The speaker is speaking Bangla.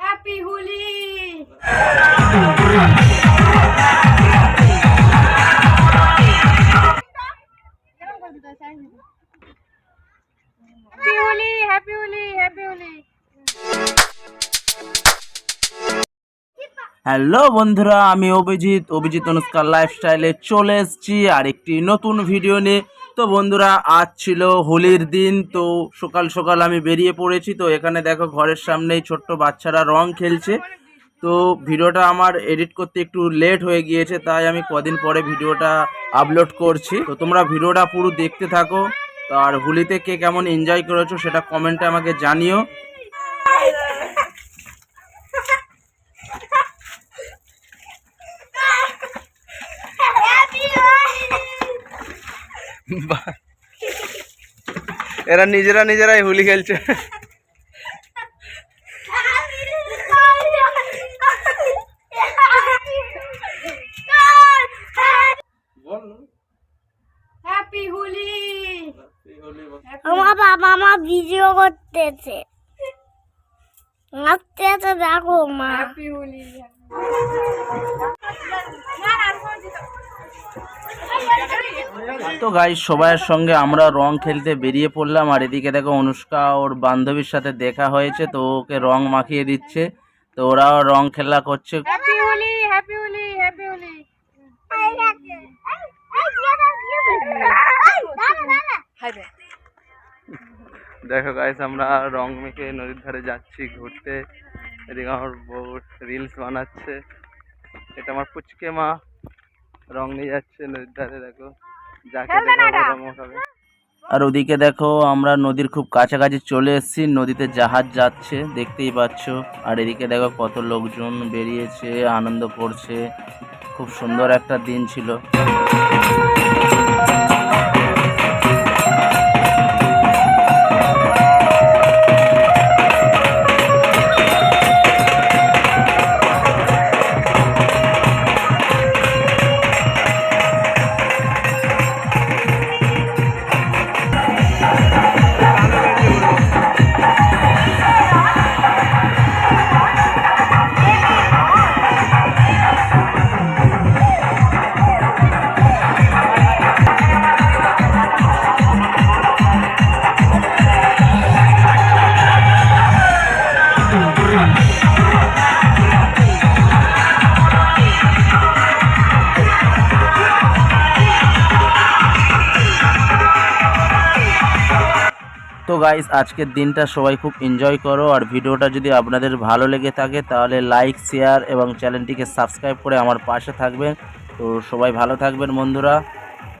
হ্যাপি হোলি হ্যালো বন্ধুরা, আমি অভিজিৎ। অভিজিৎ অনুষ্কার লাইফস্টাইলে চলে এসেছি। আর একটি নতুন ভিডিও নিয়ে। তো বন্ধুরা, আজ ছিল হোলির দিন, তো সকাল সকাল আমি বেরিয়ে পড়েছি। তো এখানে দেখো ঘরের সামনেই ছোট্ট বাচ্চারা রং খেলছে। তো ভিডিওটা আমার এডিট করতে একটু লেট হয়ে গিয়েছে, তাই আমি কদিন পরে ভিডিওটা আপলোড করছি। তো তোমরা ভিডিওটা পুরো দেখতে থাকো। আর হোলিতে কে কেমন এনজয় করেছ সেটা কমেন্টে আমাকে জানিও। এরা নিজেরা নিজেরাই হোলি খেলছে। বল না। হ্যাপি হোলি আমার বাবা মা ভিডিও করতেছে। নাচতেছে দেখো মা। হ্যাপি হোলি তো গাই সবাইয়ের সঙ্গে আমরা রং খেলতে বেরিয়ে পড়লাম আর এদিকে দেখো অনুষ্কা ওর বান্ধবীর সাথে দেখা হয়েছে তো ওকে রং মাখিয়ে দিচ্ছে তো ওরাও রং খেলা করছে। দেখো গাইস আমরা রং মেখে নদীর ধারে যাচ্ছি ঘুরতে। এদিকে আমার বউ রিলস বানাচ্ছে। এটা আমার পুচকে মা। রং নিয়ে যাচ্ছে নদীর ধারে দেখো। আর ওদিকে দেখো আমরা নদীর খুব কাছাকাছি চলে এসেছি নদীতে জাহাজ যাচ্ছে দেখতেই পাচ্ছ। আর এদিকে দেখো কত লোকজন বেরিয়েছে আনন্দ করছে। খুব সুন্দর একটা দিন ছিল। তো গাইস আজকের দিনটা সবাই খুব এনজয় করো। আর ভিডিওটা যদি আপনাদের ভালো লেগে থাকে, তাহলে লাইক শেয়ার এবং চ্যানেলটিকে সাবস্ক্রাইব করে আমার পাশে থাকবেন। তো সবাই ভালো থাকবেন বন্ধুরা।